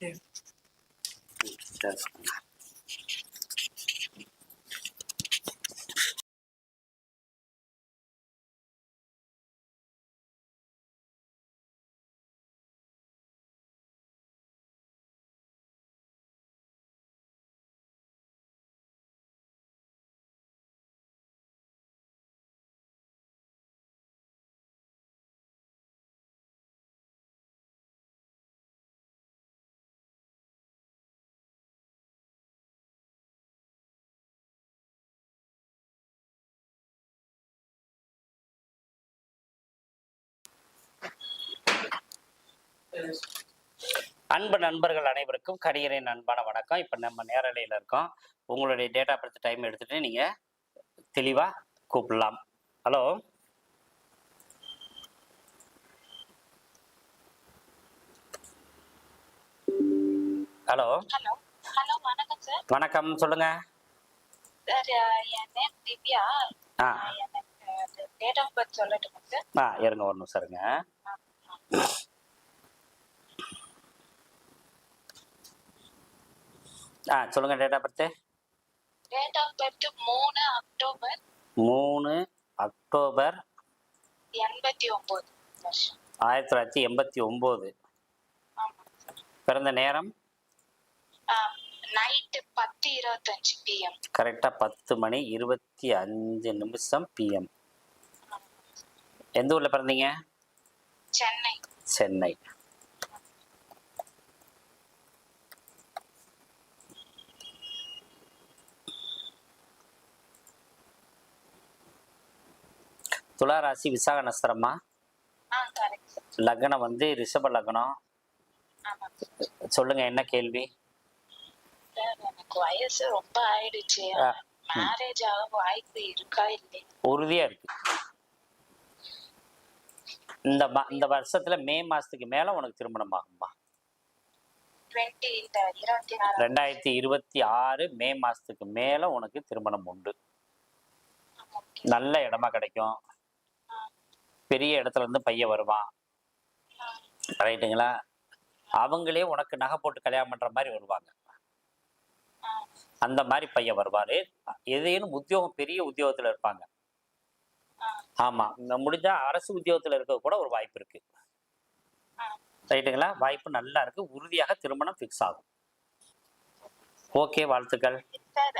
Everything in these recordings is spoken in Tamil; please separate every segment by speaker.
Speaker 1: Yeah. That's அன்பு நண்பர்கள் அனைவருக்கும் கடிகரின் அன்பான வணக்கம். இப்போ நம்ம நேரலையில் இருக்கோம். உங்களுடைய டேட்டா பர்த் டைம் எடுத்துட்டு நீங்கள் தெளிவாக கூப்பிடலாம். ஹலோ ஹலோ
Speaker 2: ஹலோ வணக்கம் சார்
Speaker 1: வணக்கம் சொல்லுங்க. ஆ.
Speaker 2: டேட் ஆஃப் பர்த் சொல்லட்டுமா சார்
Speaker 1: ஆ இருங்க ஒரு நிமிஷம் இருங்க. ஆ சொல்லுங்க date of birth
Speaker 2: date of birth மூணு அக்டோபர்.
Speaker 1: மூணு அக்டோபர்
Speaker 2: எண்பத்தி ஒன்பது வருஷம்.
Speaker 1: ஆயிரத்தி தொள்ளாயிரத்தி எண்பத்தி ஒம்பது.
Speaker 2: ஆமாம் சார்
Speaker 1: பிறந்த நேரம்?
Speaker 2: நைட்டு பத்து இருபத்தஞ்சு பிஎம்
Speaker 1: கரெக்டாக பத்து மணி இருபத்தி அஞ்சு நிமிஷம் பிஎம் எந்த ஊரில் பிறந்தீங்க?
Speaker 2: சென்னை.
Speaker 1: சென்னை. துலா ராசி விசாக நஸ்திரமா லக்னம் வந்து ரிஷப லக்னம். சொல்லுங்க என்ன கேள்வி?
Speaker 2: எனக்கு வயசு ரொம்ப ஆயிடுச்சு. மேரேஜ் ஆக வாய்ப்பு இருக்கா இல்லை
Speaker 1: உறுதியா இருக்கு. இந்த இந்த வருஷத்துல மே மாசத்துக்கு மேல உனக்கு திருமணம் ஆகும்பா ரெண்டாயிரத்தி இருபத்தி ஆறு மே மாசத்துக்கு மேல உனக்கு திருமணம் உண்டு. நல்ல இடமா கிடைக்கும். பெரிய இடத்துல இருந்து பையன் வருவான். ரைட்டுங்களா அவங்களே உனக்கு நகை போட்டு கல்யாணம் பண்ற மாதிரி வருவாங்க. அந்த மாதிரி பையன் வருவாரு. எதையும் உத்தியோகம் பெரிய உத்தியோகத்துல இருப்பாங்க. ஆமா இந்த முடிஞ்சா அரசு உத்தியோகத்துல இருக்க கூட ஒரு வாய்ப்பு இருக்கு. ரைட்டுங்களா வாய்ப்பு நல்லா இருக்கு. உறுதியாக திருமணம் ஃபிக்ஸ் ஆகும். ஓகே வாழ்த்துக்கள்.
Speaker 2: சார்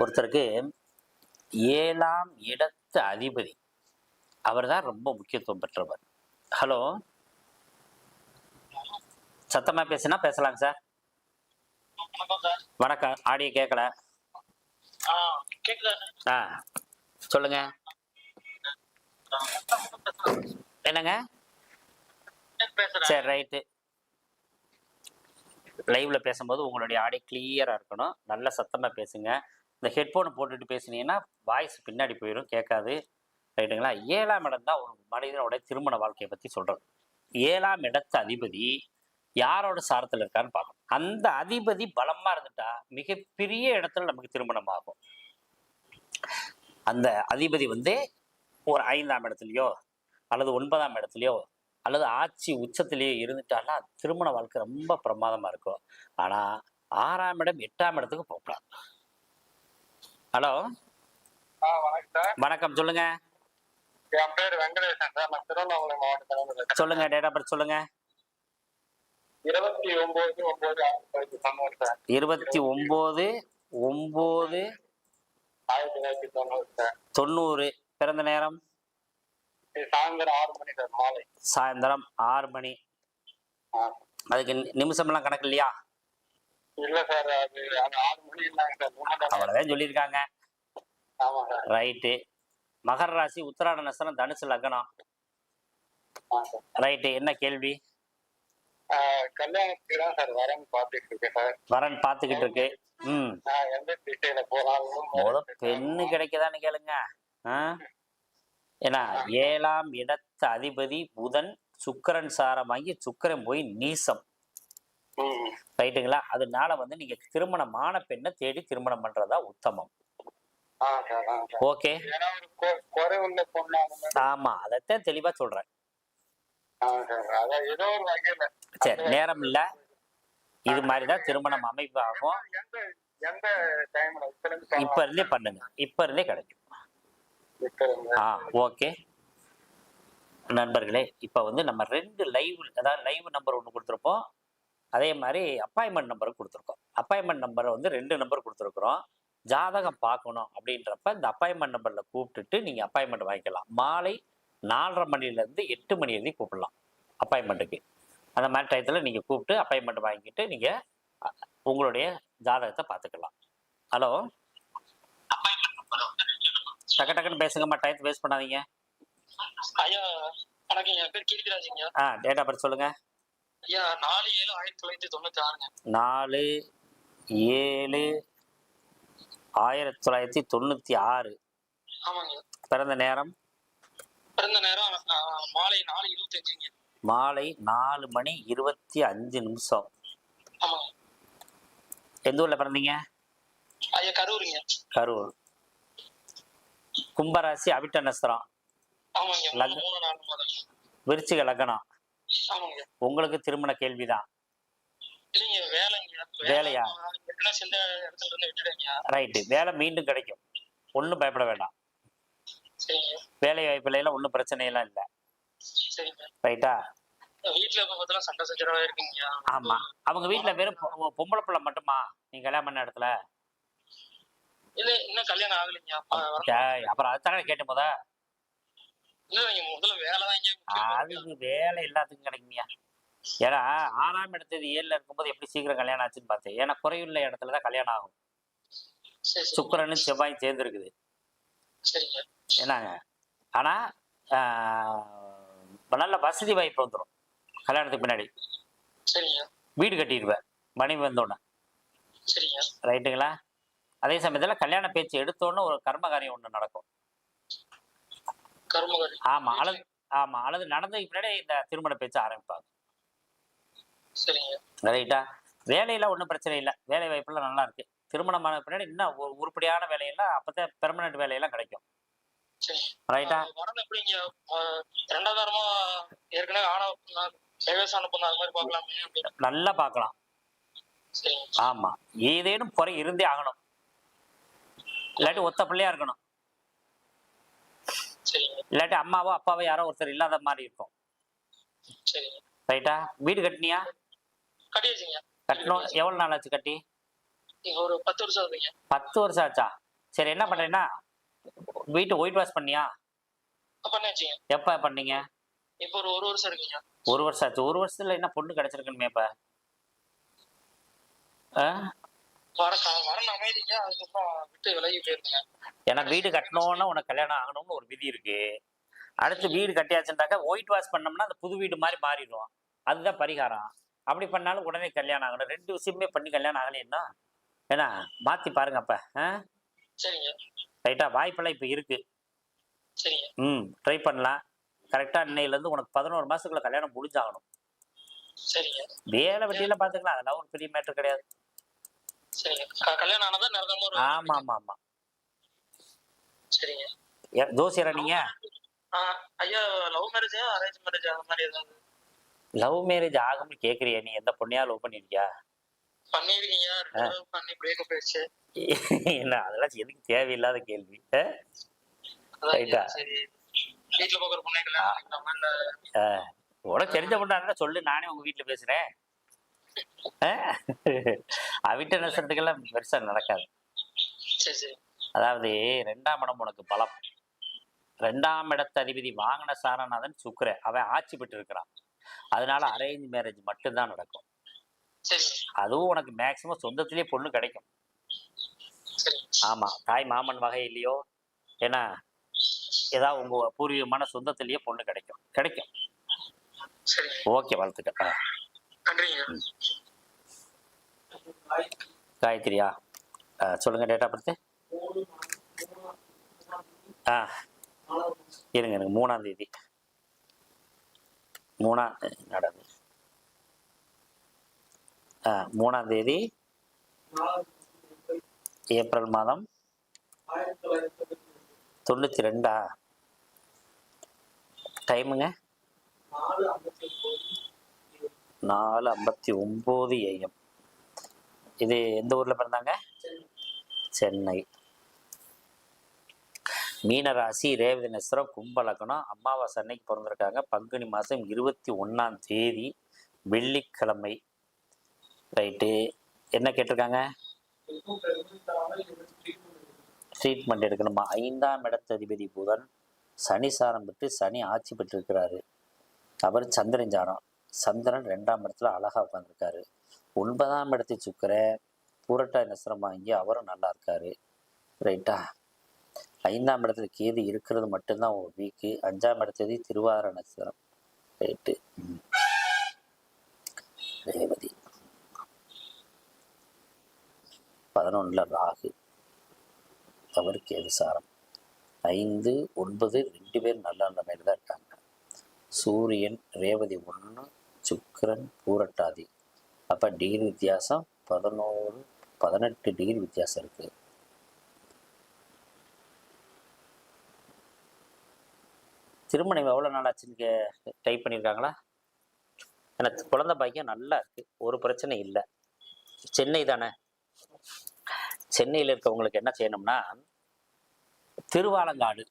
Speaker 1: ஒருத்தருக்கு ஏழாம் இடத்து அதிபதி. அவர் தான் ரொம்ப முக்கியத்துவம் பெற்றவர். ஹலோ? சத்தமா பேசினா பேசலாங்க சார்.
Speaker 3: வணக்கம்
Speaker 1: ஆடியோ கேட்கல
Speaker 3: ஆ
Speaker 1: சொல்லுங்க. என்னங்க? சரி ரைட்டு. லைவ்ல பேசும்போது உங்களுடைய ஆடியோ கிளியரா இருக்கணும். நல்ல சத்தமா பேசுங்க. இந்த ஹெட்ஃபோனை போட்டுட்டு பேசுனீங்கன்னா வாய்ஸ் பின்னாடி போயிடும் கேட்காது. ரைட்டுங்களா? ஏழாம் இடம் தான் ஒரு மனிதனோட திருமண வாழ்க்கையை பத்தி சொல்கிறது ஏழாம் இடத்து அதிபதி யாரோட சாரத்தில் இருக்கான்னு பார்க்கணும். அந்த அதிபதி பலமா இருந்துட்டா மிகப்பெரிய இடத்துல நமக்கு திருமணம் ஆகும். அந்த அதிபதி வந்து ஒரு ஐந்தாம் இடத்துலையோ அல்லது ஒன்பதாம் இடத்துலையோ அல்லது ஆட்சி உச்சத்திலேயே இருந்துட்டான்னா திருமண வாழ்க்கை ரொம்ப பிரமாதமா இருக்கும். ஆனா ஆறாம் இடம் எட்டாம் இடத்துக்கு போகக்கூடாது. ஹலோ.
Speaker 3: ஆ வணக்கம்
Speaker 1: சொல்லுங்க.
Speaker 3: என் பேர் வெங்கடேசன் சார். நான் திருவண்ணாமலை மாவட்டத்தில்
Speaker 1: சொல்லுங்க டேட் ஆஃப் பர்த் சொல்லுங்க.
Speaker 3: இருபத்தி ஒன்பது ஒன்பது ஆயிரத்தி தொள்ளாயிரத்தி தொண்ணூறு சார்.
Speaker 1: இருபத்தி ஒன்பது ஒன்பது
Speaker 3: ஆயிரத்தி தொள்ளாயிரத்தி தொண்ணூறு சார்.
Speaker 1: தொண்ணூறு. பிறந்த நேரம்?
Speaker 3: சாயந்தரம் ஆறு மணி சார் மாலை.
Speaker 1: சாயந்தரம் ஆறு மணி. அதுக்கு நிமிஷம்லாம் கணக்கு இல்லையா?
Speaker 3: இல்ல சார் அது அது ஆறு மணி இல்லைங்க சார் மூணு மணி நேரம்.
Speaker 1: அவ்வளவுதான் சொல்லியிருக்காங்க.
Speaker 3: ஆமா சார்.
Speaker 1: ரைட்டு. மகர ராசி உத்திராட நட்சத்திரம் தனுசு லக்னம். ரைட்டு என்ன கேள்வி?
Speaker 3: கல்யாணத்துக்கு தான் சார் வரேன்னு பார்த்துட்டு இருக்கேன் சார்.
Speaker 1: வரன் பார்த்துக்கிட்டு இருக்கு. ம்.
Speaker 3: எந்த திசையில போனாலும்
Speaker 1: முத பெண்ணு கிடைக்குதான்னு கேளுங்க? ஏன்னா ஏழாம் இடத்து அதிபதி புதன் சுக்கிரன் சாரம் வாங்கி சுக்கிரன் போய் நீசம். ரைட்டுங்களா? அதனால வந்து நீங்க திருமணமான பெண்ணை தேடி திருமணம் பண்றதா உத்தமம். ஓகே. ஆமா அதைத்தான் தெளிவா சொல்றேன்.
Speaker 3: சார்
Speaker 1: நேரம் இல்ல. இது மாதிரிதான் திருமணம் அமைப்பு ஆகும்
Speaker 3: இப்ப இருந்து
Speaker 1: பண்ணுங்க. இப்ப இருந்தே கிடைக்கும். ஆ ஓகே. நண்பர்களே இப்போ வந்து நம்ம ரெண்டு லைவ் அதாவது லைவ் நம்பர் ஒன்று கொடுத்துருப்போம். அதே மாதிரி அப்பாயின்மெண்ட் நம்பரும் கொடுத்துருக்கோம். அப்பாயின்மெண்ட் நம்பரை வந்து ரெண்டு நம்பர் கொடுத்துருக்குறோம். ஜாதகம் பார்க்கணும் அப்படின்றப்ப இந்த அப்பாயின்மெண்ட் நம்பரில் கூப்பிட்டுட்டு நீங்கள் அப்பாயின்மெண்ட் வாங்கிக்கலாம். மாலை நாலரை மணிலேருந்து எட்டு மணி வரைக்கும் கூப்பிடலாம் அப்பாயின்மெண்ட்டுக்கு அந்த மாதிரி டயத்தில் நீங்கள் கூப்பிட்டு அப்பாயின்மெண்ட் வாங்கிட்டு நீங்கள் உங்களுடைய ஜாதகத்தை பார்த்துக்கலாம் ஹலோ டக்கு டக்குன்னு பேசுங்கம்மா டயத்தை வேஸ்ட் பண்ணாதீங்க.
Speaker 4: ஐயா வணக்கம் என் பேர் கீர்த்திராஜுங்க.
Speaker 1: ஆ டேட் ஆஃப் பர்த் சொல்லுங்கள்
Speaker 4: ஐயா நாலு ஏழு ஆயிரத்தி தொள்ளாயிரத்தி தொண்ணூத்தி ஆறுங்க
Speaker 1: நாலு ஏழு ஆயிரத்தி தொள்ளாயிரத்தி தொண்ணூற்றி ஆறு
Speaker 4: ஆமாங்க.
Speaker 1: பிறந்த நேரம்?
Speaker 4: பிறந்த நேரம் மாலை நாலு இருபத்தஞ்சுங்க.
Speaker 1: மாலை நாலு மணி இருபத்தி அஞ்சு நிமிஷம். எந்த ஊரில் பிறந்தீங்க?
Speaker 4: ஐயா கரூருங்க.
Speaker 1: கரூர். கும்பராசி அவிட்ட நஸ்திரம் விருச்சிக லக்னம். உங்களுக்கு திருமண கேள்விதான். வேலையா? ரைட்டு. வேலை மீண்டும் கிடைக்கும். ஒன்றும் பயப்பட வேண்டாம். வேலை வாய்ப்புல எல்லாம் ஒன்றும் பிரச்சனையெல்லாம் இல்லை.
Speaker 4: சரிங்க.
Speaker 1: ரைட்டா?
Speaker 4: வீட்டுல இப்ப பார்த்தா சண்டை சச்சரவா இருக்குங்க.
Speaker 1: ஆமா. அவங்க வீட்டில் வெறும் பொம்பளை பிள்ளை மட்டுமா? நீ கல்யாணம் பண்ண இடத்துல?
Speaker 4: இல்ல
Speaker 1: அப்புறம் அதுதானே கேட்டு போதா
Speaker 4: இல்ல நீங்க முதல்ல வேலை தான் முக்கியம்
Speaker 1: அதுக்கு வேலை எல்லாத்துக்கும் கிடைக்குமியா ஏன்னா ஆறாம் இடத்து ஏழுல இருக்கும்போது எப்படி சீக்கிரம் கல்யாணம் ஆச்சுன்னு பார்த்தேன். ஏன்னா குறையுள்ள இடத்துல தான் கல்யாணம் ஆகும். சுக்கிரனும் செவ்வாயும் சேர்ந்துருக்குது.
Speaker 4: சரிங்க.
Speaker 1: என்னங்க? ஆனா நல்ல வசதி வாய்ப்பு வந்துடும் கல்யாணத்துக்கு பின்னாடி
Speaker 4: சரிங்க.
Speaker 1: வீடு கட்டிடுவேன். மனைவி வந்தோடனே.
Speaker 4: சரிங்க.
Speaker 1: ரைட்டுங்களா? அதே சமயத்தில் கல்யாண பேச்சு எடுத்தோன்னே ஒரு கர்ம காரியம் ஒன்று நடக்கும்.
Speaker 4: கருமகரி.
Speaker 1: ஆமா அல்லது ஆமா அல்லது நடந்ததுக்கு பின்னாடி இந்த திருமண பேச்சு ஆரம்பிப்பாங்க.
Speaker 4: சரிங்க.
Speaker 1: ரைட்டா வேலையில ஒன்றும் பிரச்சனை இல்லை. வேலை வாய்ப்புலாம் நல்லா இருக்கு. திருமணம் ஆன பின்னாடி இன்னும் உருப்படியான வேலையெல்லாம் அப்பதான் பெர்மனன்ட் வேலையெல்லாம் கிடைக்கும். ரைட்டா
Speaker 4: வரணும் எப்படிங்க? வாரமா ஏற்கனவே ஆனா அது மாதிரி பார்க்கலாமே
Speaker 1: நல்லா பார்க்கலாம்.
Speaker 4: சரிங்க.
Speaker 1: ஆமா. ஏதேனும் குறை இருந்தே ஆகணும். இல்லாட்டி ஒத்த பிள்ளையா இருக்கணும். இல்லாட்டி அம்மாவோ அப்பாவோ யாரோ ஒருத்தர் இல்லாத மாதிரி இருக்கும். ரைட்டா வீடு கட்டினியா? கட்டணும். எவ்வளவு நாள் ஆச்சு கட்டி?
Speaker 4: ஒரு பத்து வருஷம்
Speaker 1: பத்து வருஷம் ஆச்சா? சரி என்ன பண்றேன்னா வீட்டு ஒயிட் வாஷ் பண்ணியா? எப்ப பண்ணீங்க?
Speaker 4: இப்போ ஒரு ஒரு வருஷம் இருக்குங்க.
Speaker 1: ஒரு வருஷம் ஆச்சு. ஒரு வருஷத்துல என்ன பொண்ணு கிடைச்சிருக்கணுமே இப்ப. ஏன்னா வீடு கட்டணும்னா உனக்கு கல்யாணம் ஆகணும்னு ஒரு விதி இருக்கு. அடுத்து வீடு கட்டியாச்சுட்டாக்கா ஒயிட் வாஷ் பண்ணோம்னா அந்த புது வீடு மாதிரி மாறிடும். அதுதான் பரிகாரம். அப்படி பண்ணாலும் உடனே கல்யாணம் ஆகணும். ரெண்டு விஷயமே பண்ணி கல்யாணம் ஆகலைன்னா ஏன்னா மாத்தி பாருங்க அப்ப. ரைட்டா வாய்ப்பெல்லாம் இப்ப இருக்கு. ம் ட்ரை பண்ணலாம். கரெக்டா இன்னையிலேருந்து உனக்கு பதினோரு மாசத்துக்குள்ள கல்யாணம் முடிஞ்சாகணும்.
Speaker 4: சரிங்க.
Speaker 1: வேலை வெட்டியில பாத்துக்கலாம். அதெல்லாம் ஒரு பெரிய மேட்டர் கிடையாது
Speaker 4: சரிங்க க- கல்யாணம் ஆனதா நிரந்தரமா ஒரு
Speaker 1: ஆமா ஆமா ஆமா.
Speaker 4: சரிங்க.
Speaker 1: ஜோசியரா நீங்க?
Speaker 4: ஐயா லவ் மேரேஜா அரேஞ்ச் மேரேஜ் அந்த மாதிரி ஏதாவது?
Speaker 1: லவ் மேரேஜ் ஆகும்னு கேக்குறியா நீ? எந்த பொண்ணையா லவ் பண்ணிருக்கியா?
Speaker 4: பண்ணிருக்கீங்க. பண்ணி பிரேக்கப் ஆயிடுச்சு.
Speaker 1: என்ன அதெல்லாம் எதுக்கு தேவையில்லாத கேள்வி ரைட்டா.
Speaker 4: சரி. வீட்டுல பாக்குற பொண்ணை கல்யாணம்
Speaker 1: உனக்கு தெரிஞ்ச பொண்ணா சொல்லு நானே உங்க வீட்டுல பேசுறேன்? அவிட்ட நசரத்துக்கெல்லாம் பெருசா நடக்காது. அதாவது ரெண்டாம் இடம் உனக்கு பலம். ரெண்டாம் இடத்து அதிபதி வாங்கின சாரநாதன் சுக்கிர அவன் ஆட்சி பெற்று இருக்கிறான் அதனால அரேஞ்ச் மேரேஜ் மட்டும்தான் நடக்கும். அதுவும் உனக்கு மேக்சிமம் சொந்தத்திலேயே பொண்ணு கிடைக்கும். ஆமா. தாய் மாமன் வகை இல்லையோ? ஏன்னா ஏதாவது உங்க பூர்வீகமான சொந்தத்திலேயே பொண்ணு கிடைக்கும். கிடைக்கும். ஓகே வாழ்த்துக்கள். காயத்ரியா சொல்லுங்க டேட்டா பர்த்து ஆ இருங்க இருங்க மூணாம் தேதி. மூணாம் நடந்து. ஆ மூணாம் தேதி ஏப்ரல் மாதம் தொண்ணூற்றி ரெண்டா? டைமுங்க நாலு ஐம்பத்தி ஒம்பது ஏஎம் இது எந்த ஊரில் பிறந்தாங்க? சென்னை. மீனராசி ரேவதி நட்சத்திரம் கும்பலக்கணம் அமாவாசை அன்னைக்கு பிறந்திருக்காங்க. பங்குனி மாதம் இருபத்தி ஒன்றாம் தேதி வெள்ளிக்கிழமை. ரைட்டு. என்ன கேட்டிருக்காங்க? ட்ரீட்மெண்ட் எடுக்கணுமா? ஐந்தாம் இடத்ததிபதி புதன் சனி சாரம் பெற்று சனி ஆட்சி பெற்றிருக்கிறாரு. அவர் சந்திரன் சாரம். சந்திரன் ரெண்டாம் இடத்துல அழகா உட்காந்துருக்காரு ஒன்பதாம் இடத்தை சுக்கர பூரட்டாய் நசரம் வாங்கி அவரும் நல்லா இருக்காரு. ரைட்டா? ஐந்தாம் இடத்துல கேது இருக்கிறது மட்டும்தான் ஒரு வீக்கு அஞ்சாம் இடத்தது திருவார நட்சத்திரம். ரைட்டு? ரேவதி. பதினொன்னுல ராகு. அவர் கேது சாரம். ஐந்து ஒன்பது ரெண்டு பேர் நல்ல நிலைமையில தான் இருக்காங்க. சூரியன் ரேவதி ஒன்று சுக்கிரன் பூரட்டாதி. அப்போ டிகிரி வித்தியாசம் பதினோரு பதினெட்டு டிகிரி வித்தியாசம் இருக்கு. திருமணம் எவ்வளோ நாள் ஆச்சுன்னு டைப் பண்ணியிருக்காங்களா எனக்கு குழந்தை பாக்கியம் நல்லா இருக்கு. ஒரு பிரச்சனை இல்லை. சென்னை தானே? சென்னையில் இருக்கவங்களுக்கு என்ன செய்யணும்னா திருவாலங்காடு.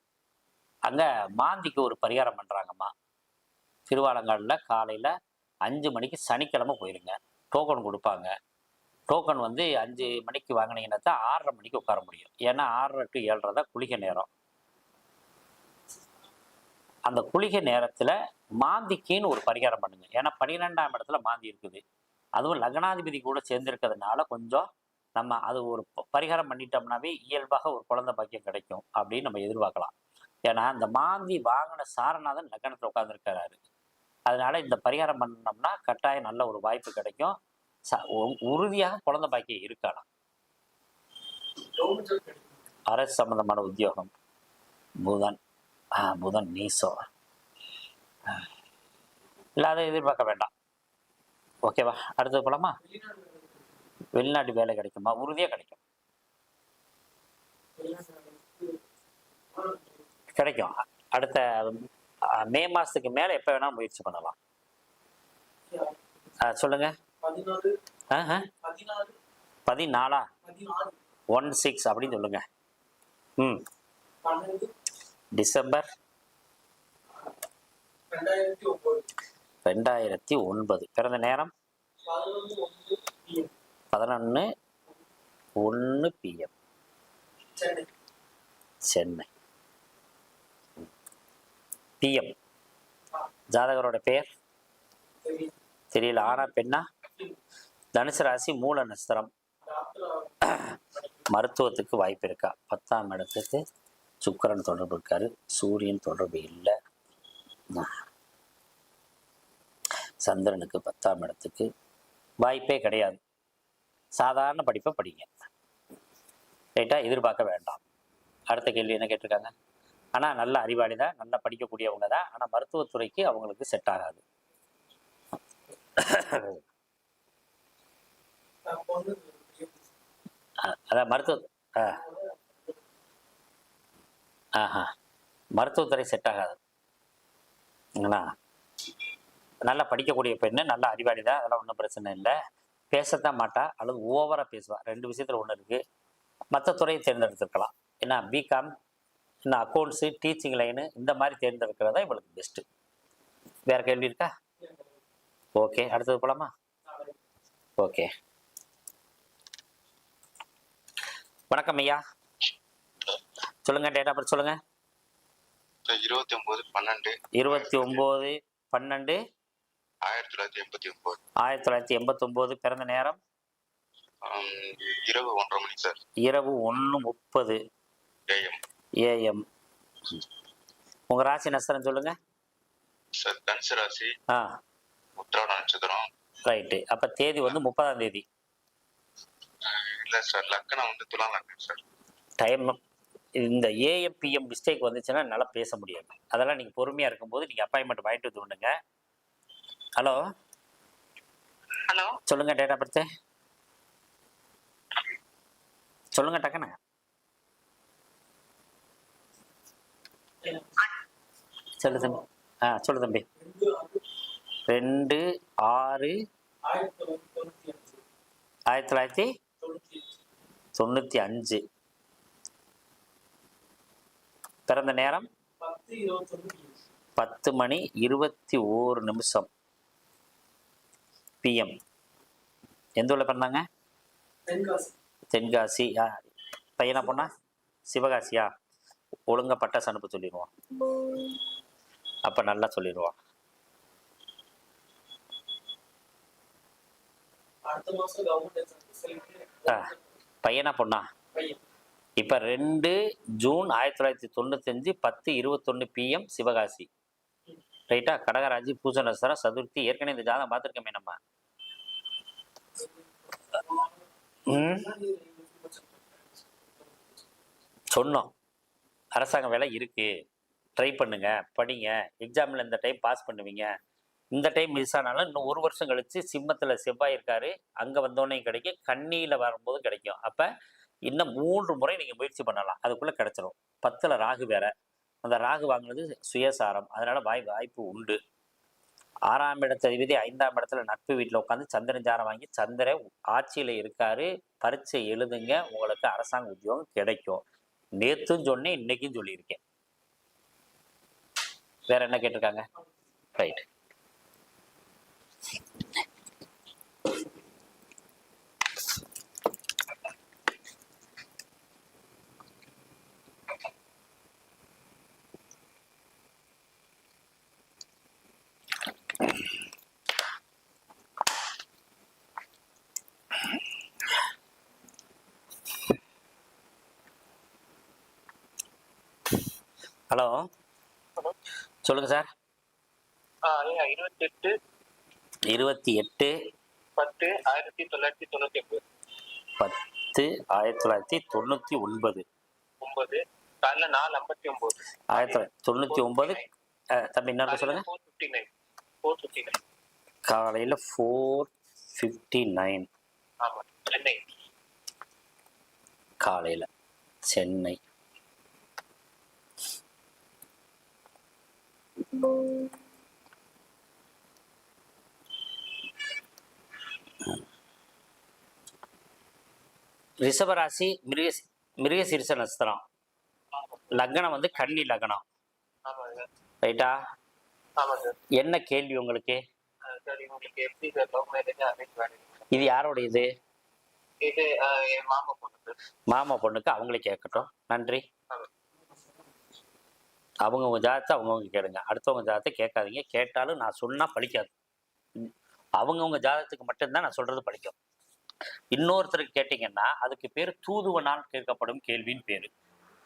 Speaker 1: அங்கே மாந்திக்கு ஒரு பரிகாரம் பண்ணுறாங்கம்மா திருவாலங்காடில் காலையில் அஞ்சு மணிக்கு சனிக்கிழமை போயிருங்க. டோக்கன் கொடுப்பாங்க. டோக்கன் வந்து அஞ்சு மணிக்கு வாங்கினீங்கன்னா தான் ஆறரை மணிக்கு உட்கார முடியும். ஏன்னா ஆறரை டு ஏழரை தான் குளிகை நேரம். அந்த குளிகை நேரத்தில் மாந்திக்கின்னு ஒரு பரிகாரம் பண்ணுங்க. ஏன்னா பன்னிரெண்டாம் இடத்துல மாந்தி இருக்குது. அதுவும் லக்னாதிபதி கூட சேர்ந்துருக்கிறதுனால கொஞ்சம் நம்ம அது ஒரு பரிகாரம் பண்ணிட்டோம்னாவே இயல்பாக ஒரு குழந்தை பாக்கியம் கிடைக்கும் அப்படின்னு நம்ம எதிர்பார்க்கலாம். ஏன்னா அந்த மாந்தி வாங்கின சாரநாதன் லக்னத்தில் உட்காந்துருக்கிறாரு அதனால இந்த பரிகாரம் பண்ணோம்னா கட்டாயம் நல்ல ஒரு வாய்ப்பு கிடைக்கும். ச உறுதியாக குழந்தை பாக்கியம் இருக்கலாம். அரசு சம்பந்தமான உத்தியோகம். புதன் ஆ புதன் நீசோ இல்லாத அதை எதிர்பார்க்க வேண்டாம். ஓகேவா அடுத்தது போலாமா? வெளிநாட்டு வேலை கிடைக்குமா? உறுதியாக கிடைக்கும். கிடைக்கும். அடுத்த மே மாதத்துக்கு மேலே எப்போ வேணால் முயற்சி பண்ணலாம். சொல்லுங்க. பதினாலா? ஒன் சிக்ஸ் அப்படின்னு சொல்லுங்க. ம். டிசம்பர். ரெண்டாயிரத்தி ஒன்பது. பிறந்த நேரம்? பதினொன்று ஒன்று பிஎம் சென்னை. பிஎம் ஜாதகரோட பெயர்? தெரியல. ஆனா பெண்ணா? தனுசு ராசி மூல நஸ்திரம் மருத்துவத்துக்கு வாய்ப்பு இருக்கா? பத்தாம் இடத்துக்கு சுக்கிரன் தொடர்பு இருக்காரு. சூரியன் தொடர்பு இல்லை. சந்திரனுக்கு பத்தாம் இடத்துக்கு வாய்ப்பே கிடையாது. சாதாரண படிப்பை படிங்க. ரைட்டா? எதிர்பார்க்க வேண்டாம். அடுத்த கேள்வி என்ன கேட்டிருக்காங்க? ஆனால் நல்ல அறிவாளி தான் நல்லா படிக்கக்கூடியவங்க தான் ஆனால் மருத்துவத்துறைக்கு அவங்களுக்கு செட் ஆகாது. அதான் மருத்துவ ஆஹா. மருத்துவத்துறை செட் ஆகாது. ஏன்னா நல்லா படிக்கக்கூடிய பெண்ணு நல்ல அறிவாளி தான் அதெல்லாம் ஒன்றும் பிரச்சனை இல்லை. பேசத்தான் மாட்டா அல்லது ஓவராக பேசுவா. ரெண்டு விஷயத்தில் ஒன்று இருக்குது மற்ற துறையை தேர்ந்தெடுத்துருக்கலாம். ஏன்னா பிகாம் இன்னும் அக்கௌண்ட்ஸு டீச்சிங் லைனு இந்த மாதிரி தேர்ந்தெடுக்கிறதா இவளுக்கு பெஸ்ட்டு வேற கேள்வி இருக்கா? ஓகே அடுத்தது போலாமா? ஓகே வணக்கம் ஐயா. சொல்லுங்க டேட் ஆஃப் பர்த் சொல்லுங்க.
Speaker 3: இருபத்தி ஒன்பது பன்னெண்டு.
Speaker 1: இருபத்தி ஒம்பது பன்னெண்டு.
Speaker 3: ஆயிரத்தி தொள்ளாயிரத்தி எண்பத்தி ஒன்பது
Speaker 1: ஆயிரத்தி தொள்ளாயிரத்தி எண்பத்தொம்போது பிறந்த நேரம்?
Speaker 3: இரவு ஒன்றரை மணி சார்.
Speaker 1: இரவு ஒன்று முப்பது.
Speaker 3: AM
Speaker 1: AM. உங்கள் ராசி நட்சத்திரம் சொல்லுங்க?
Speaker 3: சார் தனுசு ராசி.
Speaker 1: ஆ.
Speaker 3: உத்திராட நட்சத்திரம்.
Speaker 1: ரைட்டு. அப்போ தேதி வந்து முப்பதாம் தேதி.
Speaker 3: இல்ல சார் லக்கணம் வந்து துலா லக்கணம் சார்.
Speaker 1: டைம் இந்த ஏஎம் பிஎம் மிஸ்டேக் வந்துச்சுன்னா என்னால் பேச முடியாது. அதெல்லாம் நீங்கள் பொறுமையாக இருக்கும்போது நீங்கள் அப்பாயின்மெண்ட் வாங்கிட்டு வந்து விடுங்க. ஹலோ
Speaker 2: ஹலோ
Speaker 1: சொல்லுங்க டேட் ஆஃப் பர்த்து சொல்லுங்க டக்குன்னு. சொல்லு தம்பி. ஆ சொல்லு தம்பி. ரெண்டு ஆறு. ஆயிரத்தி தொள்ளாயிரத்தி தொண்ணூற்றி அஞ்சு. பிறந்த நேரம்? பத்து மணி இருபத்தி ஓரு நிமிஷம். பிஎம் எந்த ஊரில் பிறந்தாங்க? தென்காசி. ஆ பையனா பொண்ணா? சிவகாசியா? ஒழுங்கா பட்டாசு அனுப்ப சொல்லிடுவோம் அப்போ நல்லா ஆ பையனா பொண்ணா? இப்போ ரெண்டு ஜூன் ஆயிரத்தி தொள்ளாயிரத்தி தொண்ணூத்தஞ்சு பத்து இருபத்தொன்று பிஎம் சிவகாசி. ரைட்டா? கடகராஜி பூஜை நட்சத்திரம் சதுர்த்தி ஏற்கனவே இந்த ஜாதகம் பார்த்துருக்கோமே நம்ம. சொன்னோம். அரசாங்க வேலை இருக்குது ட்ரை பண்ணுங்க படிங்க. எக்ஸாமில் இந்த டைம் பாஸ் பண்ணுவீங்க. இந்த டைம் மிஸ் ஆனாலும் இன்னும் ஒரு வருஷம் கழித்து சிம்மத்தில் செவ்வாய் இருக்காரு. அங்கே வந்தோடனே கிடைக்கும் கண்ணியில் வரும்போது கிடைக்கும். அப்போ இன்னும் மூன்று முறை நீங்கள் முயற்சி பண்ணலாம். அதுக்குள்ளே கிடச்சிரும். பத்தில் ராகு வேற. அந்த ராகு வாங்குனது சுயசாரம். அதனால் வாய் வாய்ப்பு உண்டு. ஆறாம் இடத்த விதி ஐந்தாம் இடத்துல நட்பு வீட்டில் உட்காந்து சந்திரன் ஜாரம் வாங்கி சந்திரன் ஆட்சியில் இருக்காரு. பரீட்சை எழுதுங்க. உங்களுக்கு அரசாங்க உத்தியோகம் கிடைக்கும். நேத்தும் சொன்னேன் இன்னைக்கும் சொல்லியிருக்கேன். வேற என்ன கேட்டிருக்காங்க? Right hello. சொல்லுங்க சார்.
Speaker 4: ஐயா இருபத்தி எட்டு பத்து ஆயிரத்தி தொள்ளாயிரத்தி தொண்ணூத்தி ஒன்பது.
Speaker 1: பத்து ஆயிரத்தி தொள்ளாயிரத்தி தொண்ணூற்றி ஒன்பது.
Speaker 4: ஒன்பது. காலைல நாலு ஐம்பத்தி ஒன்பது.
Speaker 1: ஆயிரத்தி தொள்ளாயிரத்தி தொண்ணூற்றி ஒன்பது. தம்பி இன்னொரு சொல்லுங்க.
Speaker 4: Four fifty nine four fifty nine
Speaker 1: காலையில் ஃபோர் ஃபிஃப்டி நைன்
Speaker 4: ஆமா சென்னை.
Speaker 1: காலையில் சென்னை. ரிஷபராசி மிருக மிருகசீரிச நட்சத்திரம். லக்னம் வந்து கன்னி லக்னம். ரைட்டா? என்ன கேள்வி உங்களுக்கு? இது யாரோட இது
Speaker 4: மாமா
Speaker 1: பொண்ணுக்கு. அவங்களே கேட்கட்டும். நன்றி. அவங்கவுங்க ஜாதத்தை அவங்கவுங்க கேளுங்க. அடுத்தவங்க ஜாதத்தை கேட்காதீங்க. கேட்டாலும் நான் சொன்னா பலிக்காது ம். அவங்கவங்க ஜாதகத்துக்கு மட்டும்தான் நான் சொல்றது பலிக்கும் இன்னொருத்தருக்கு கேட்டீங்கன்னா அதுக்கு பேர் தூதுவனால் கேட்கப்படும் கேள்வின்னு பேரு.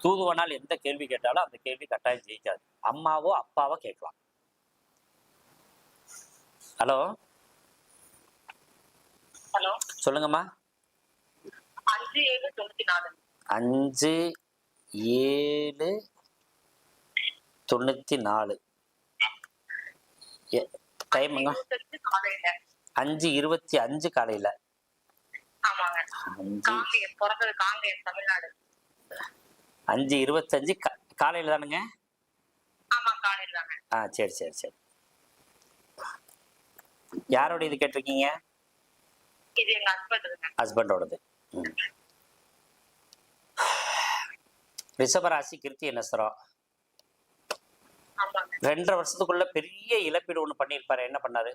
Speaker 1: தூதுவனால் எந்த கேள்வி கேட்டாலும் அந்த கேள்வி கட்டாயம் ஜெயிக்காது. அம்மாவோ அப்பாவோ கேட்கலாம். ஹலோ?
Speaker 2: ஹலோ?
Speaker 1: சொல்லுங்கம்மா.
Speaker 2: அஞ்சு ஏழு தொண்ணூத்தி நாலு
Speaker 1: டைமுங்க அஞ்சு இருபத்தி அஞ்சு காலையில. அஞ்சு. இருபத்தஞ்சு காலையில தானுங்க? ஆ சரி சரி சரி. யாரோட இது கேட்டிருக்கீங்க? ஹஸ்பண்டோடது. ரிஷபராசி கிருத்திய நஸ்திரம்
Speaker 2: ஆமாங்க
Speaker 1: ரெண்டரை வருஷத்துக்குள்ள பெரிய இழப்பீடு ஒண்ணு பண்ணியிருப்பாரு. என்ன பண்ணாரு?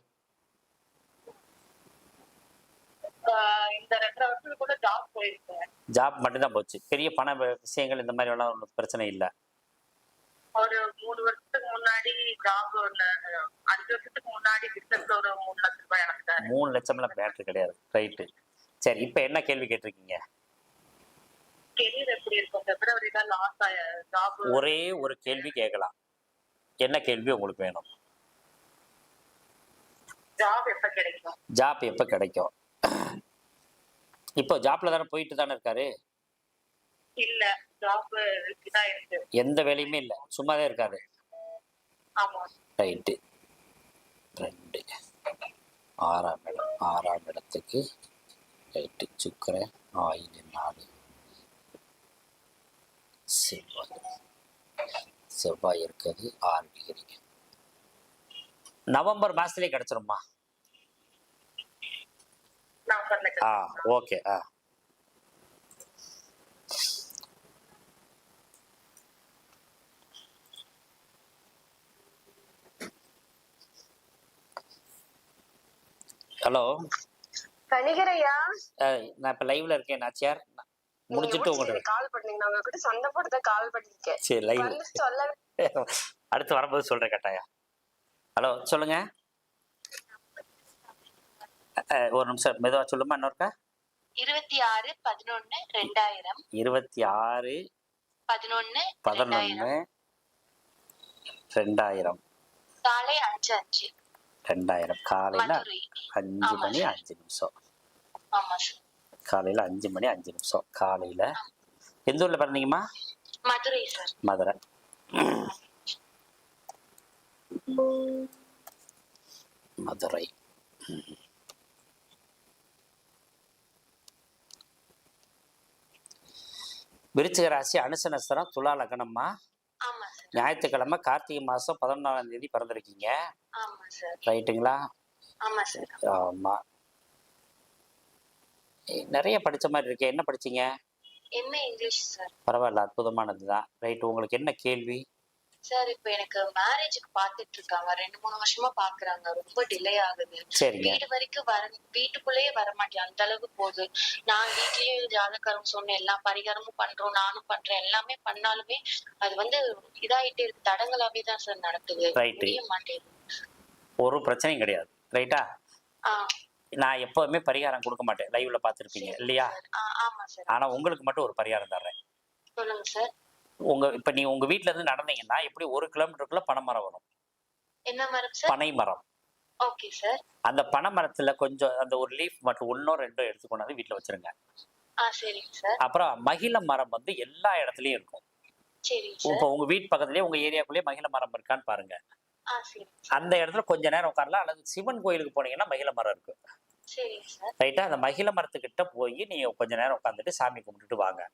Speaker 2: ஜாப்
Speaker 1: மட்டும்தான் போச்சு. பெரிய பண விஷயங்கள் இந்த மாதிரி எல்லாம் ஒண்ணும் பிரச்சனை இல்லை.
Speaker 2: ஒரு மூணு வருஷத்துக்கு முன்னாடி ஜாப் அஞ்சு வருஷத்துக்கு முன்னாடி பிசினஸ்ல ஒரு மூணு லட்சம் ரூபாய் இழந்தாரு
Speaker 1: மூணு லட்சம்லாம் பேட்டரி கிடையாது. ரைட்டு சரி இப்போ என்ன கேள்வி கேட்டிருக்கீங்க? ஒரே ஒரு கேள்வி கேட்கலாம். என்ன கேள்வி உங்களுக்கு வேணும்?
Speaker 2: ஜாப் எப்ப கிடைக்கும்?
Speaker 1: ஜாப் எப்போ கிடைக்கும்? இப்போ ஜாப்ல தானே போயிட்டு தானே இருக்காரு? எந்த வேலையுமே இல்லை சும்மா தான் இருக்காரு.
Speaker 2: ஆமா.
Speaker 1: ரைட்டு ரெண்டு ஆறாம் இடம் ஆறாம் இடத்துக்கு. ரைட்டு சுக்கரன் ஆயிரம் நாலு. செவ்வாய் செவ்வாய் இருக்கிறது ஆறு டிகிரி நவம்பர் மாசத்துலயே கிடைச்சிருமா? ஆ ஓகே ஆ. ஹலோ.
Speaker 5: கணிகரையா?
Speaker 1: நான் இப்போ லைவ்ல இருக்கேன் நாச்சியார். முடிச்சுட்டு
Speaker 5: கால் பண்ணீங்க நான் சண்டை போட்டு கால் பண்ணிருக்கேன்.
Speaker 1: சரி லைவ் அடுத்து வரும்போது சொல்றேன் கட்டாயம். ஹலோ சொல்லுங்க. ஒரு நிமிஷம் மெதுவா சொல்லுமா இன்னொருக்கா?
Speaker 6: இருபத்தி ஆறு பதினொன்னு ரெண்டாயிரம்.
Speaker 1: இருபத்தி ஆறு
Speaker 6: பதினொன்னு
Speaker 1: பதினொன்று ரெண்டாயிரம்.
Speaker 6: காலை அஞ்சு அஞ்சு.
Speaker 1: ரெண்டாயிரம். காலையில அஞ்சு மணி. அஞ்சு நிமிஷம்.
Speaker 6: ஆமா சார்
Speaker 1: காலையில அஞ்சு மணி அஞ்சு நிமிஷம் காலையில. எந்த ஊர்ல பிறந்தீங்கம்மா?
Speaker 6: மதுரை சார்.
Speaker 1: மதுரை. மதுரை. விருச்சிக ராசி அனுச நட்சத்திரம் துலா லக்னம்மா. ஞாயிற்றுக்கிழமை கார்த்திகை மாசம் பதினொன்றாம் தேதி பிறந்திருக்கீங்க. ரைட்டுங்களா?
Speaker 6: ஆமா.
Speaker 1: நிறைய படிச்ச மாதிரி இருக்கே. என்ன படிச்சீங்க?
Speaker 6: எம்ஏ இங்கிலீஷ் சார்
Speaker 1: பரவாயில்ல அற்புதமானது தான் ரைட் உங்களுக்கு என்ன கேள்வி?
Speaker 6: சார் இப்போ எனக்கு மேரேஜுக்கு பாத்துட்டு இருக்காங்க. ரெண்டு மூணு வருஷமா பாக்குறாங்க ரொம்ப டிலே ஆகுது. வீடு வரைக்கும் வர வீட்டுக்குள்ளேயே வர மாட்டேன் அந்த அளவுக்கு போகுது. நான் வீட்லயே ஜாதகரம் சொன்னேன். எல்லா பரிகாரமும் பண்றோம். நானும் பண்றேன். எல்லாமே பண்ணாலுமே அது வந்து இதாயிட்டே இருக்கு. தடங்களாவே தான் சார் நடக்குது. முடிய மாட்டேங்குது.
Speaker 1: ஒரு பிரச்சனையும் கிடையாது. ரைட்டா நான் எப்பவுமே பரிகாரம் கொடுக்க மாட்டேன். லைவ்ல பார்த்துருப்பீங்க இல்லையா? ஆனா உங்களுக்கு மட்டும் ஒரு பரிகாரம் தர்றேன். உங்க இப்ப நீ உங்க வீட்ல இருந்து நடந்தீங்கன்னா எப்படி ஒரு கிலோமீட்டருக்குள்ள பனை மரம் வரும். பனை மரம். அந்த பனை மரத்துல கொஞ்சம் அந்த ஒரு லீஃப் மட்டும் ஒன்னோ ரெண்டோ எடுத்து கொண்டாந்து வீட்டுல வச்சிருங்க. அப்புறம் மகிழ மரம் வந்து எல்லா இடத்துலயும் இருக்கும். இப்போ உங்க வீட்டு பக்கத்துலயே உங்க ஏரியாக்குள்ளேயே மகிழ மரம் இருக்கான்னு பாருங்க. அந்த இடத்துல கொஞ்ச நேரம் உட்காரலாம். அல்லது சிவன் கோயிலுக்கு போனீங்கன்னா மகிழ மரம் இருக்கு. ரைட்டா? அந்த மகிழ மரத்துக்கிட்ட போய் நீங்க கொஞ்ச நேரம் உட்காந்துட்டு சாமி கும்பிட்டுட்டு வாங்க.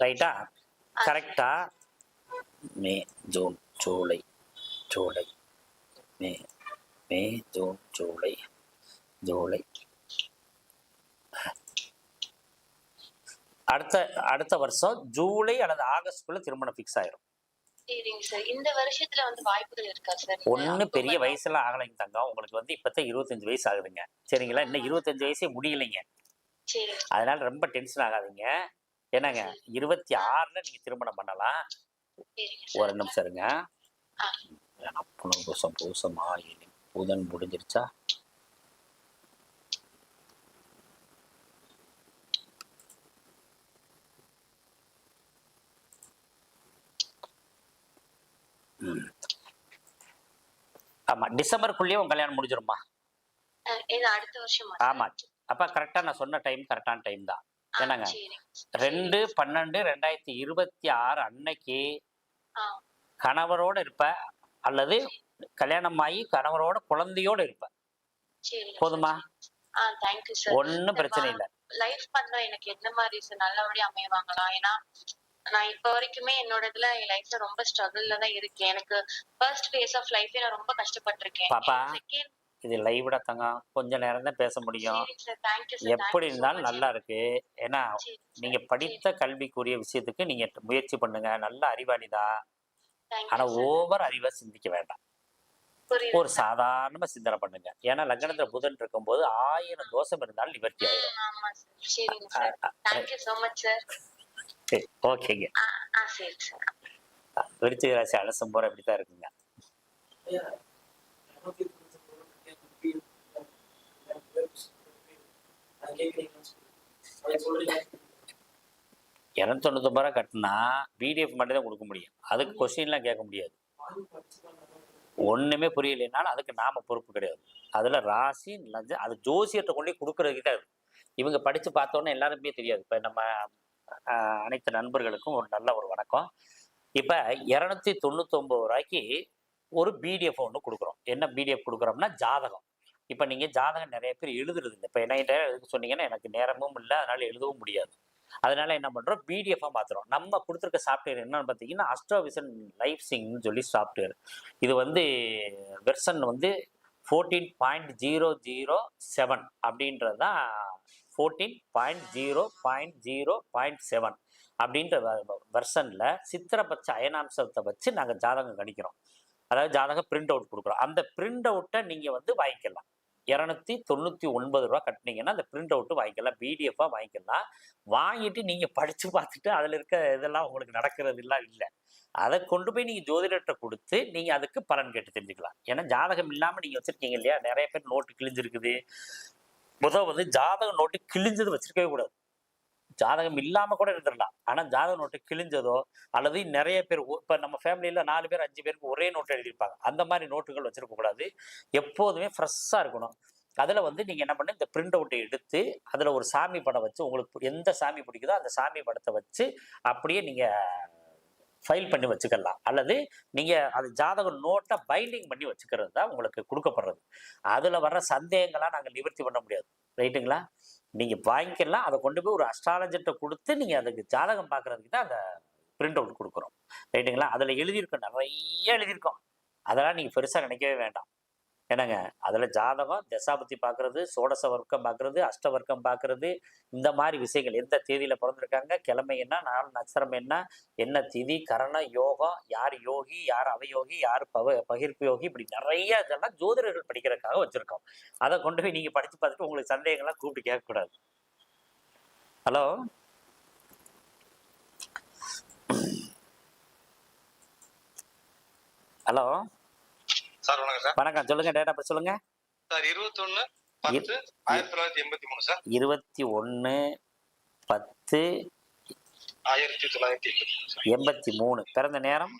Speaker 1: ரைட்டா? கரெக்டா? May June July July. May May June July July. அடுத்த அடுத்த வருஷம் ஜூலை அல்லது ஆகஸ்ட்குள்ள திருமணம் ஃபிக்ஸ் ஆயிரும்.
Speaker 6: சரிங்க சார் இந்த வருஷத்துல வந்து வாய்ப்புகள் இருக்கா சார்
Speaker 1: ஒண்ணு பெரிய வயசுல ஆகலைங்க தங்கம். உங்களுக்கு வந்து இப்பதான் இருபத்தஞ்சு வயசு ஆகுதுங்க. சரிங்களா? இன்னும் இருபத்தஞ்சு வயசே முடியலைங்க. அதனால ரொம்ப டென்ஷன் ஆகாதீங்க. என்னங்க? இருபத்தி ஆறுல நீங்க திருமணம் பண்ணலாம். ஒரு நிமிஷம் இருங்க. பூசம் பூசம் ஆயிலி புதன் முடிஞ்சிருச்சா? ஆமா டிசம்பருக்குள்ளேயே உங்க கல்யாணம் முடிஞ்சிருமா
Speaker 6: அடுத்த வருஷமா
Speaker 1: ஆமா அப்ப கரெக்டா நான் சொன்ன டைம் கரெக்டான டைம் தான். என்னங்க? ரெண்டு பன்னெண்டு ரெண்டாயிரத்தி இருபத்தி ஆறு அன்னைக்கு கணவரோட இருப்ப அல்லது கல்யாணம் ஆகி கணவரோட குழந்தையோட இருப்ப. போதுமா?
Speaker 6: ஆ தேங்க்யூ சார்
Speaker 1: ஒண்ணும் பிரச்சனை இல்லை.
Speaker 6: லைஃப் பண்ண எனக்கு என்ன மாதிரி நல்லபடியா அமைவாங்களா? ஏன்னா நான் இப்ப வரைக்குமே என்னோட இதுல என் லைஃப்ல ரொம்ப ஸ்ட்ரகிள்ல தான் இருக்கேன். எனக்கு ஃபர்ஸ்ட் ஃபேஸ் ஆஃப் லைஃபே நான் ரொம்ப கஷ்டப்பட்டிருக்கேன்.
Speaker 1: பாப்பா.
Speaker 6: செகண்ட்
Speaker 1: இது லைவ்ல தங்க. கொஞ்ச நேரம் தான் பேச முடியும். எப்படி இருந்தாலும் நல்லா இருக்கு. ஏன்னா நீங்க படித்த கல்விக்குரிய விஷயத்துக்கு நீங்க முயற்சி பண்ணுங்க. நல்ல அறிவாளிதான் ஆனா ஓவர் அறிவை சிந்திக்க வேண்டாம். ஒரு சாதாரணமா சிந்தனை பண்ணுங்க. ஏன்னா லக்னத்துல புதன் இருக்கும்போது ஆயிரம் தோஷம் இருந்தாலும் நிவர்த்தி ஆயிடும்
Speaker 6: சார்
Speaker 1: ஓகேங்க. விருச்சிக ராசி அலசம் போற இப்படித்தான் இருக்குங்க.
Speaker 7: இருநூத்தி
Speaker 1: தொண்ணூத்தொம்பது ரூபா கட்டினா பிடிஎஃப் மட்டும் தான் கொடுக்க முடியும். அதுக்கு கொஸ்டின்லாம் கேட்க முடியாது. ஒண்ணுமே புரியலைனாலும் அதுக்கு நாம பொறுப்பு கிடையாது. அதுல ராசி லஞ்ச அது ஜோசியத்தை கொண்டு கொடுக்கறதுக்கு தான். இவங்க படிச்சு பார்த்தோன்னே எல்லாருக்குமே தெரியாது. இப்ப நம்ம அனைத்து நண்பர்களுக்கும் ஒரு நல்ல ஒரு வணக்கம். இப்போ இரநூத்தி தொண்ணூத்தொம்பது ரூபாய்க்கு ஒரு பிடிஎஃப் ஒன்று கொடுக்குறோம். என்ன பிடிஎஃப் கொடுக்குறோம்னா ஜாதகம். இப்போ நீங்கள் ஜாதகம் நிறைய பேர் எழுதுறது இல்லை. இப்போ என்ன எதுக்கு சொன்னீங்கன்னா எனக்கு நேரமும் இல்லை அதனால் எழுதவும் முடியாது. அதனால என்ன பண்ணுறோம் பிடிஎஃபாக மாத்துறோம். நம்ம கொடுத்துருக்க சாஃப்ட்வேர் என்னன்னு பார்த்தீங்கன்னா அஸ்ட்ரோவிஷன் லைஃப் சிங்னு சொல்லி சாஃப்ட்வேர் இது வந்து வெர்சன் வந்து fourteen point zero zero seven அப்படின்றது தான் fourteen point zero point zero point seven அப்படின்ற வெர்ஷனில் சித்திரபட்ச அயனாம்சத்தை வச்சு நாங்கள் ஜாதகம் கணிக்கிறோம். அதாவது ஜாதகம் பிரிண்ட் அவுட் கொடுக்குறோம். அந்த பிரிண்ட் அவுட்டை நீங்கள் வந்து வாங்கிக்கலாம். இரநூத்தி தொண்ணூற்றி ஒன்பது ரூபா கட்டினீங்கன்னா அந்த பிரிண்ட் அவுட்டு வாங்கிக்கலாம். பிடிஎஃபாக வாங்கிக்கலாம். வாங்கிட்டு நீங்கள் படித்து பார்த்துட்டு அதில் இருக்க இதெல்லாம் உங்களுக்கு நடக்கிறதுலாம் இல்லை. அதை கொண்டு போய் நீங்கள் ஜோதிடர்கிட்ட கொடுத்து நீங்கள் அதுக்கு பலன் கேட்டு தெரிஞ்சுக்கலாம். ஏன்னா ஜாதகம் இல்லாமல் நீங்கள் வச்சுருக்கீங்க இல்லையா? நிறைய பேர் நோட்டு கிழிஞ்சிருக்குது. முதல் வந்து ஜாதக நோட்டு கிழிஞ்சது வச்சிருக்கவே கூடாது. ஜாதகம் இல்லாமல் கூட இருந்துடலாம் ஆனால் ஜாதக நோட்டு கிழிஞ்சதோ அல்லது நிறைய பேர் இப்போ நம்ம ஃபேமிலியில் நாலு பேர் அஞ்சு பேருக்கு ஒரே நோட்டு எழுதியிருப்பாங்க. அந்த மாதிரி நோட்டுகள் வச்சிருக்க கூடாது. எப்போதுமே ஃப்ரெஷ்ஷாக இருக்கணும். அதில் வந்து நீங்கள் என்ன பண்ணு இந்த பிரிண்ட் அவுட்டை எடுத்து அதில் ஒரு சாமி படம் வச்சு உங்களுக்கு எந்த சாமி பிடிக்குதோ அந்த சாமி படத்தை வச்சு அப்படியே நீங்கள் ஃபைல் பண்ணி வச்சுக்கலாம். அல்லது நீங்கள் அது ஜாதக நோட்டை பைண்டிங் பண்ணி வச்சுக்கிறது தான் உங்களுக்கு கொடுக்கப்படுறது. அதில் வர்ற சந்தேகங்களாக நாங்கள் நிவர்த்தி பண்ண முடியாது. ரைட்டுங்களா? நீங்கள் வாங்கிக்கலாம். அதை கொண்டு போய் ஒரு அஸ்ட்ராலஜர்கிட்ட கொடுத்து நீங்கள் அதுக்கு ஜாதகம் பார்க்குறதுக்கு தான் அந்த பிரிண்ட் அவுட் கொடுக்குறோம். ரைட்டுங்களா? அதில் எழுதியிருக்கோம். நிறைய எழுதியிருக்கோம். அதெல்லாம் நீங்கள் பெருசாக நினைக்கவே வேண்டாம். என்னங்க? அதில் ஜாதகம் தசாபத்தி பார்க்குறது சோடச வர்க்கம் பார்க்குறது அஷ்ட வர்க்கம் பார்க்குறது இந்த மாதிரி விஷயங்கள். எந்த தேதியில் பிறந்திருக்காங்க கிழமை என்ன நாள் நட்சத்திரம் என்ன என்ன திதி கரண யோகம் யார் யோகி யார் அவயோகி யார் பவ பகிர்ப்பு யோகி இப்படி நிறைய இதெல்லாம் ஜோதிடர்கள் படிக்கிறதுக்காக வச்சுருக்கோம். அதை கொண்டு போய் நீங்கள் படித்து பார்த்துட்டு உங்களுக்கு சந்தேகங்கள்லாம் கூப்பிட்டு கேட்கக்கூடாது. ஹலோ? ஹலோ?
Speaker 4: சார் வணக்கம் சார்.
Speaker 1: வணக்கம். சொல்லுங்க டேட்டா பற்றி சொல்லுங்க.
Speaker 4: சார் இருபத்தொன்னு பத்து ஆயிரத்தி தொள்ளாயிரத்தி எண்பத்தி மூணு சார்.
Speaker 1: இருபத்தி ஒன்று பத்து
Speaker 4: ஆயிரத்தி தொள்ளாயிரத்தி
Speaker 1: எண்பத்தி மூணு. பிறந்த நேரம்?